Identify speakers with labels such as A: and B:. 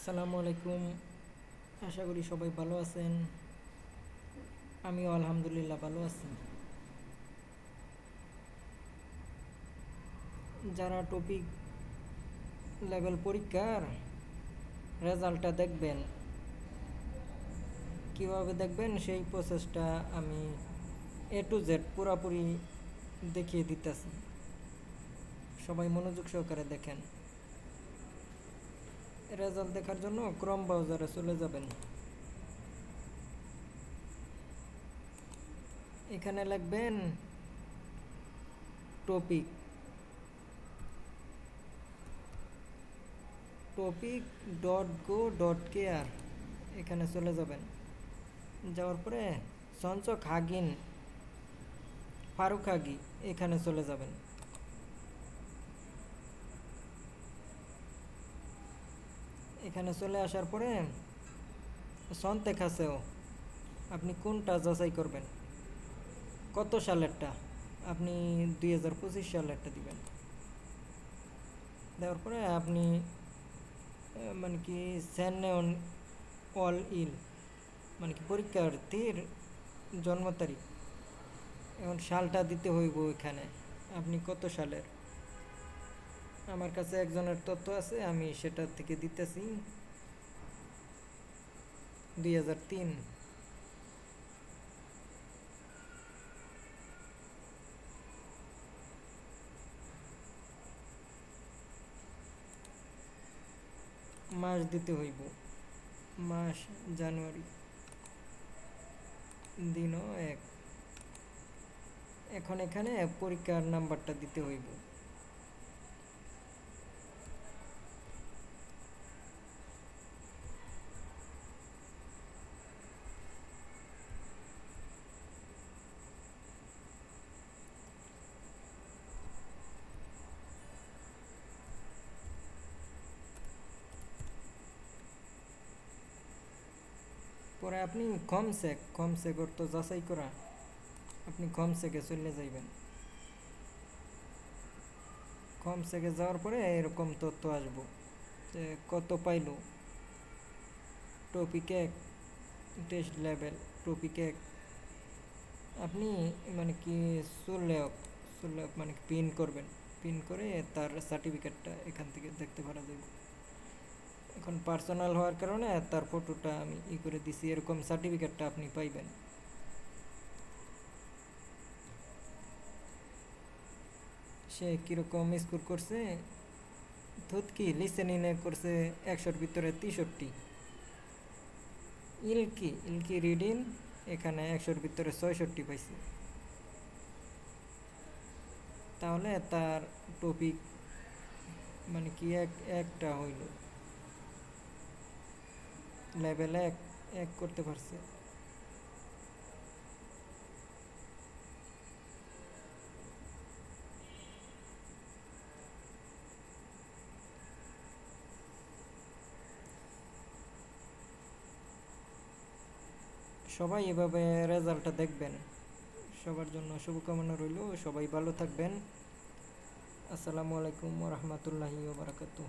A: আসসালামু আলাইকুম। আশা করি সবাই ভালো আছেন। আমিও আলহামদুলিল্লাহ ভালো আছি। যারা টপিক লেভেল পরীক্ষার রেজাল্টটা দেখবেন, কীভাবে দেখবেন সেই প্রসেসটা আমি এ টু জেড পুরাপুরি দেখিয়ে দিতেছি। সবাই মনোযোগ সহকারে দেখেন। রেজাল্ট দেখার জন্য ক্রম ব্রাউজারে চলে যাবেন। এখানে লিখবেন topic topic dot go dot care এখানে চলে যাবেন। যাওয়ার পরে সঞ্চক হাগিন, ফারুক হাগি, এখানে চলে যাবেন। এখানে চলে আসার পরে সন্তেক আছেও আপনি কোনটা যাচাই করবেন? কত সালেরটা? আপনি দুই হাজার পঁচিশ সালেরটা দিবেন। দেওয়ার পরে আপনি মানে কি স্যান অল ইল মানে কি, পরীক্ষার্থীর জন্ম তারিখ এখন সালটা দিতে হইব এখানে আপনি কত সালের? আমার কাছে একজনের তথ্য আছে, আমি সেটা থেকে দিতেছি। দুই হাজার তিন। মাস দিতে হইব। মাস জানুয়ারি। দিনও এক। এখন এখানে পরীক্ষার নাম্বারটা দিতে হইব। পরে আপনি কম সেক কম সেক অর্থ যাচাই করা। আপনি কম সেকে চলে যাইবেন। কম সেকে যাওয়ার পরে এরকম তথ্য আসব যে কত পাইলো। টপিক এক টেস্ট লেভেল টপিক এক আপনি মানে কি চলে চলে মানে পিন করবেন। পিন করে তার সার্টিফিকেটটা এখান থেকে দেখতে পারা যাবে। এখন পার্সোনাল হওয়ার কারণে তার ফটোটা আমি ই করে দিছি, এরকম সার্টিফিকেটটা আপনি পাইবেন। সে কীরকম স্কোর করছে? থুতকি লিসেনিনে করছে একশোর ভিতরে তেষট্টি। ইলকি ইলকি রিডিং এখানে একশোর ভিতরে ছয়ষট্টি পাইছে। তাহলে তার টপিক মানে কি এক, একটা হইল। লেভেল এক এক করতে পারছে। সবাই এভাবে রেজাল্টটা দেখবেন। সবার জন্য শুভকামনা রইল, সবাই ভালো থাকবেন। আসসালামু আলাইকুম রহমতুল্লাহি বারাকাতুহ।